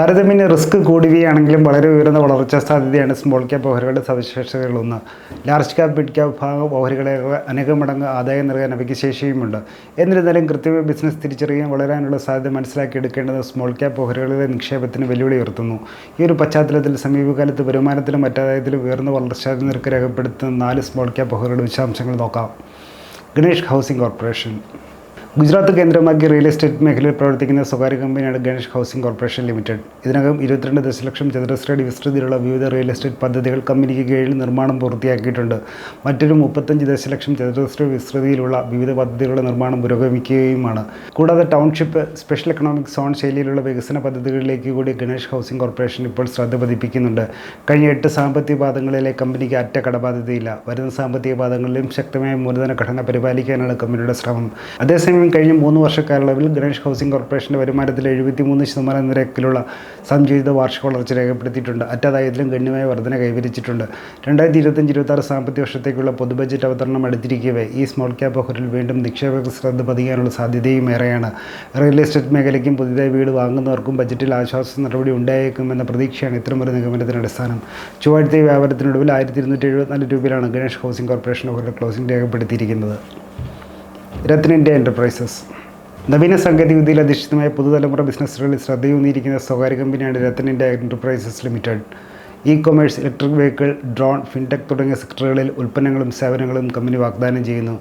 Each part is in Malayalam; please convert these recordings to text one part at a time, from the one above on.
താരതമ്യേന റിസ്ക് കൂടുകയാണെങ്കിലും വളരെ ഉയർന്ന വളർച്ചാ സാധ്യതയാണ് സ്മോൾ ക്യാപ്പ് ഓഹരികളുടെ സവിശേഷതകളൊന്ന് ലാർജ് ക്യാപ് മിഡ് ക്യാപ് ഭാഗം ഓഹരികളെ അനേകം മടങ്ങ് ആദായം നൽകാൻ അവയ്ക്ക് ശേഷിയുമുണ്ട്. എന്നിരുന്നാലും കൃത്യമായ ബിസിനസ് തിരിച്ചറിയാൻ വളരാനുള്ള സാധ്യത മനസ്സിലാക്കിയെടുക്കേണ്ടത് സ്മോൾ ക്യാപ് ഓഹരികളിലെ നിക്ഷേപത്തിന് വെല്ലുവിളി ഉയർത്തുന്നു. ഈ ഒരു പശ്ചാത്തലത്തിൽ സമീപകാലത്ത് വരുമാനത്തിലും മറ്റാദായത്തിലും ഉയർന്ന വളർച്ചാ നിരക്ക് രേഖപ്പെടുത്തുന്ന നാല് സ്മോൾ ക്യാപ് ഓഹരികളുടെ വിശദാംശങ്ങൾ നോക്കാം. ഗണേഷ് ഹൗസിംഗ് കോർപ്പറേഷൻ ഗുജറാത്ത് കേന്ദ്രമാക്കി റിയൽ എസ്റ്റേറ്റ് മേഖലയിൽ പ്രവർത്തിക്കുന്ന സ്വകാര്യ കമ്പനിയാണ് ഗണേഷ് ഹൗസിംഗ് കോർപ്പറേഷൻ ലിമിറ്റഡ്. ഇതിനകം ഇരുപത്തിരണ്ട് ദശലക്ഷം ചതുരശ്രടി വിസ്തൃതിയിലുള്ള വിവിധ റിയൽ എസ്റ്റേറ്റ് പദ്ധതികൾ കമ്പനിക്ക് കീഴിൽ നിർമ്മാണം പൂർത്തിയാക്കിയിട്ടുണ്ട്. മറ്റൊരു മുപ്പത്തഞ്ച് ദശലക്ഷം ചതുരശ്ര വിസ്തൃതിയിലുള്ള വിവിധ പദ്ധതികളുടെ നിർമ്മാണം പുരോഗമിക്കുകയുമാണ്. കൂടാതെ ടൗൺഷിപ്പ് സ്പെഷ്യൽ എക്കണോമിക് സോൺ ശൈലിയിലുള്ള വികസന പദ്ധതികളിലേക്ക് കൂടി ഗണേഷ് ഹൗസിംഗ് കോർപ്പറേഷൻ ഇപ്പോൾ ശ്രദ്ധ പതിപ്പിക്കുന്നുണ്ട്. കഴിഞ്ഞ എട്ട് സാമ്പത്തിക പാദങ്ങളിലെ കമ്പനിക്ക് അറ്റ കടബാധ്യതയില്ല വരുന്ന സാമ്പത്തിക പാദങ്ങളിലും ശക്തമായ മൂലധന ഘടന പരിപാലിക്കാനാണ് കമ്പനിയുടെ ശ്രമം. അതേസമയം കഴിഞ്ഞ മൂന്ന് വർഷക്കാലയളവിൽ ഗണേഷ് ഹൗസിംഗ് കോർപ്പറേഷന്റെ വരുമാനത്തിൽ എഴുപത്തി മൂന്ന് ശതമാനം നിരക്കിലുള്ള സംജീവിത വാർഷിക വളർച്ച രേഖപ്പെടുത്തിയിട്ടുണ്ട്. അറ്റാദായത്തിലും ഗണ്യമായ വർധന കൈവരിച്ചിട്ടുണ്ട്. രണ്ടായിരത്തി ഇരുപത്തഞ്ച് ഇരുപത്താറ് സാമ്പത്തിക വർഷത്തേക്കുള്ള പൊതു ബജറ്റ് അവതരണം അടുത്തിരിക്കവേ ഈ സ്മോൾ ക്യാപ് ഓഹരിൽ വീണ്ടും നിക്ഷേപക ശ്രദ്ധ പതിയാനുള്ള സാധ്യതയും ഏറെയാണ്. റിയൽ എസ്റ്റേറ്റ് മേഖലയ്ക്കും പുതിയതായി വീട് വാങ്ങുന്നവർക്കും ബജറ്റിൽ ആശ്വാസ നടപടി ഉണ്ടായേക്കുമെന്ന പ്രതീക്ഷയാണ് ഇത്തരമൊരു നിഗമനത്തിന് അടിസ്ഥാനം. ചൊവ്വാഴ്ച വ്യാപാരത്തിനൊടുവിൽ ആയിരത്തി ഇരുന്നൂറ്റി എഴുപത്തിനാല് രൂപയിലാണ് ഗണേഷ് ഹൗസിംഗ് കോർപ്പറേഷൻ ഓഹരിയുടെ ക്ലോസിംഗ് രേഖപ്പെടുത്തിയിരിക്കുന്നത്. രത്ന ഇന്ത്യ എന്റർപ്രൈസസ് നവീന സാങ്കേതികവിദ്യയിൽ അധിഷ്ഠിതമായ പുതുതലമുറ ബിസിനസ്സുകളിൽ ശ്രദ്ധയൂന്നിയിരിക്കുന്ന സ്വകാര്യ കമ്പനിയാണ് India enterprises limited e commerce electric vehicle drone fintech തുടങ്ങിയ സെക്ടറുകളിൽ ഉൽപ്പന്നങ്ങളും സേവനങ്ങളും കമ്പനി വാഗ്ദാനം ചെയ്യുന്നു.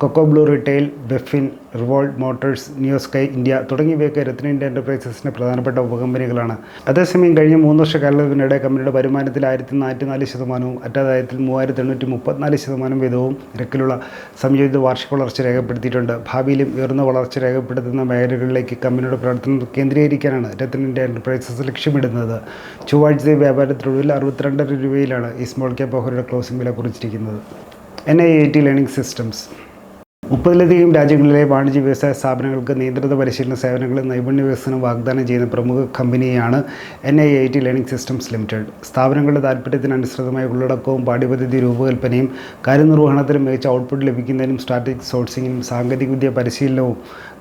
Cocoblu retail Befin Revolt motors NeoSky India തുടങ്ങിയവയൊക്കെ ഇന്ത്യ എന്റർപ്രൈസസിന്റെ പ്രധാനപ്പെട്ട ഉപകമ്പനികളാണ്. അതേസമയം കഴിഞ്ഞ മൂന്ന് വർഷ കാലത്തിനിടെ കമ്പനിയുടെ വരുമാനത്തിൽ ആയിരത്തി നാനൂറ്റി നാല് ശതമാനവും അറ്റാദായത്തിൽ മൂവായിരത്തി എണ്ണൂറ്റി മുപ്പത്തിനാല് ശതമാനം വീതവും നിരക്കിലുള്ള സംയോജിത വാർഷിക വളർച്ച രേഖപ്പെടുത്തിയിട്ടുണ്ട്. ഭാവിയിലും ഉയർന്ന വളർച്ച രേഖപ്പെടുത്തുന്ന മേഖലകളിലേക്ക് കമ്പനിയുടെ പ്രവർത്തനം കേന്ദ്രീകരിക്കാനാണ് ഇന്ത്യ എന്റർപ്രൈസസ് ലക്ഷ്യമിടുന്നത്. ചൊവ്വാഴ്ച വ്യാപാരത്തിലൊടുവിൽ അറുപത്തിരണ്ടര രൂപയിലാണ് ഈ സ്മോൾ ക്യാപ്പ് ഓഹരിയുടെ ക്ലോസിംഗ് വില കുറിച്ചിരിക്കുന്നത്. N I I T learning systems. മുപ്പതിലധികം രാജ്യങ്ങളിലെ വാണിജ്യ വ്യവസായ സ്ഥാപനങ്ങൾക്ക് നിയന്ത്രിത പരിശീലന സേവനങ്ങളും നൈപുണ്യ വികസനം വാഗ്ദാനം ചെയ്യുന്ന പ്രമുഖ കമ്പനിയാണ് N I I T learning systems limited സ്ഥാപനങ്ങളുടെ താൽപ്പര്യത്തിനനുസൃതമായ ഉള്ളടക്കവും പാഠ്യപദ്ധതി രൂപകൽപ്പനയും കാര്യനിർവഹണത്തിലും മികച്ച ഔട്ട്പുട്ട് ലഭിക്കുന്നതിനും സ്ട്രാറ്റജിക് സോഴ്സിങ്ങിനും സാങ്കേതികവിദ്യ പരിശീലനവും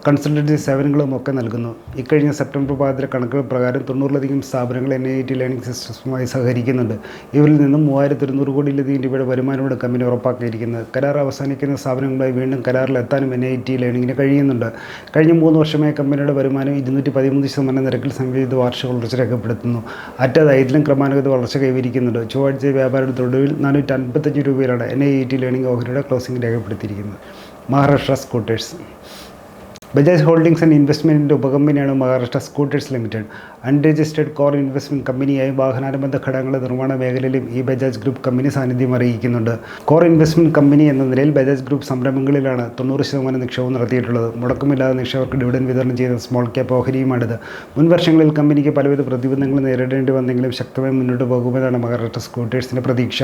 കൺസൾട്ടൻസി സേവനങ്ങളും ഒക്കെ നൽകുന്നു. ഇക്കഴിഞ്ഞ സെപ്റ്റംബർ പാദത്തിലെ കണക്കുകൾ പ്രകാരം തൊണ്ണൂറിലധികം സ്ഥാപനങ്ങൾ എൻ ഐ ടി ലേണിംഗ് സിസ്റ്റംസുമായി സഹകരിക്കുന്നുണ്ട്. ഇവരിൽ നിന്നും മൂവായിരത്തി ഒരുന്നൂറ് കോടിയിലധികം രൂപയുടെ വരുമാനമാണ് കമ്പനി ഉറപ്പാക്കിയിരിക്കുന്നത്. കരാർ അവസാനിക്കുന്ന സ്ഥാപനങ്ങളുമായി വീണ്ടും കരാറിലെത്താനും എൻ ഐ ടി ലേണിംഗിന് കഴിയുന്നുണ്ട്. കഴിഞ്ഞ മൂന്ന് വർഷമായി കമ്പനിയുടെ വരുമാനം ഇരുന്നൂറ്റി പതിമൂന്ന് ശതമാനം നിരക്കിൽ സംയോജിത വാർഷിക വളർച്ച രേഖപ്പെടുത്തുന്നു. അറ്റാദായത്തിലും ക്രമാനുഗത വളർച്ച കൈവരിക്കുന്നുണ്ട്. ചൊവ്വാഴ്ച വ്യാപാരത്തൊടുവിൽ നാനൂറ്റി അൻപത്തഞ്ച് രൂപയിലാണ് എൻ ഐ ടി ലേണിംഗ് ഓഹരിയുടെ ക്ലോസിംഗ് രേഖപ്പെടുത്തിയിരിക്കുന്നത്. Maharashtra scooters. Bajaj holdings and ഇൻവെസ്റ്റ്മെന്റിന്റെ ഉപകമ്പനിയാണ് Maharashtra scooters limited. Unregistered core investment കമ്പനിയായി വാഹനാനുബന്ധ ഘടകങ്ങളുടെ നിർമ്മാണ മേഖലയിലും ഈ ബജാജ് ഗ്രൂപ്പ് കമ്പനി സാന്നിധ്യം അറിയിക്കുന്നുണ്ട്. കോർ ഇൻവെസ്റ്റ്മെന്റ് കമ്പനി എന്ന നിലയിൽ ബജാജ് ഗ്രൂപ്പ് സംരംഭങ്ങളിലാണ് തൊണ്ണൂറ് ശതമാനം നിക്ഷേപം നടത്തിയിട്ടുള്ളത്. മുടക്കമില്ലാതെ നിക്ഷേപകർക്ക് ഡിവിഡൻ വിതരണം ചെയ്ത സ്മോൾ ക്യാപ്പ് ഓഹരിയുമാണിത്. മുൻ വർഷങ്ങളിൽ കമ്പനിക്ക് പലവിധ പ്രതിബന്ധങ്ങൾ നേരിടേണ്ടി വന്നെങ്കിലും ശക്തമായി മുന്നോട്ട് പോകുമെന്നാണ് മഹാരാഷ്ട്ര സ്കൂട്ടേഴ്സിന്റെ പ്രതീക്ഷ.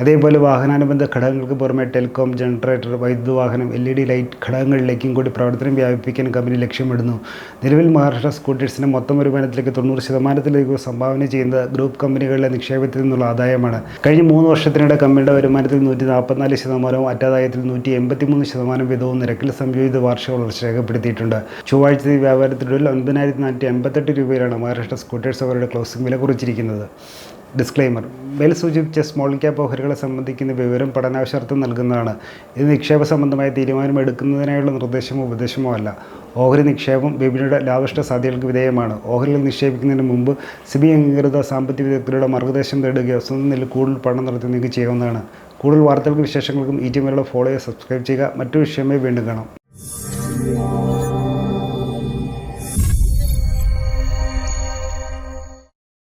അതേപോലെ വാഹനാനുബന്ധ ഘടകങ്ങൾക്ക് പുറമെ ടെലികോം ജനറേറ്റർ വൈദ്യുത വാഹനം എൽ ഇ ഡി ലൈറ്റ് ഘടകങ്ങളിലേക്കും കൂടി പ്രവർത്തനം വ്യാപിപ്പിക്കാൻ കമ്പനി ലക്ഷ്യമിടുന്നു. നിലവിൽ മഹാരാഷ്ട്ര സ്കൂട്ടേഴ്സിന്റെ മൊത്തം വരുമാനത്തിലേക്ക് തൊണ്ണൂറ് ശതമാനത്തിലേക്ക് സംഭാവന ചെയ്യുന്നത് ഗ്രൂപ്പ് കമ്പനികളിലെ നിക്ഷേപത്തിൽ നിന്നുള്ള ആദായമാണ്. കഴിഞ്ഞ മൂന്ന് വർഷത്തിനിടെ കമ്പനിയുടെ വരുമാനത്തിൽ നൂറ്റി നാൽപ്പത്തിനാല് ശതമാനവും അറ്റാദായത്തിൽ നൂറ്റി എൺപത്തിമൂന്ന് ശതമാനം വീതവും നിരക്കിൽ സംയോജിത വാർഷിക വളർച്ച രേഖപ്പെടുത്തിയിട്ടുണ്ട്. ചൊവ്വാഴ്ച വ്യാപാരത്തിനുള്ളിൽ ഒൻപതിനായിരത്തി നാനൂറ്റി എൺപത്തെട്ട് രൂപയിലാണ് മഹാരാഷ്ട്ര സ്കൂട്ടേഴ്സ് അവരുടെ ക്ലോസിംഗ് വില കുറിച്ചിരിക്കുന്നത്. ഡിസ്ക്ലെയിമർ മേൽ സൂചിപ്പിച്ച സ്മോൾ ക്യാപ്പ് ഓഹരികളെ സംബന്ധിക്കുന്ന വിവരം പഠനാവശ്യാർത്ഥം നൽകുന്നതാണ്. ഇത് നിക്ഷേപ സംബന്ധമായ തീരുമാനം എടുക്കുന്നതിനായുള്ള നിർദ്ദേശമോ ഉപദേശമോ അല്ല. ഓഹരി നിക്ഷേപം വിപണിയുടെ ലാഭിഷ്ട സാധ്യതകൾക്ക് വിധേയമാണ്. ഓഹരികൾ നിക്ഷേപിക്കുന്നതിന് മുമ്പ് സിബി അംഗീകൃത സാമ്പത്തിക വിദഗ്ധരുടെ മാർഗദർശനം തേടുകയോ സ്വന്തം നിലയിൽ കൂടുതൽ പഠനം നടത്തി നിങ്ങൾക്ക് ചെയ്യാവുന്നതാണ്. കൂടുതൽ വാർത്തകൾക്കും വിശേഷങ്ങൾക്കും ഈ ടീമിലുള്ള ഫോളോ സബ്സ്ക്രൈബ് ചെയ്യുക. മറ്റു വിഷയമേ വീണ്ടും കാണാം.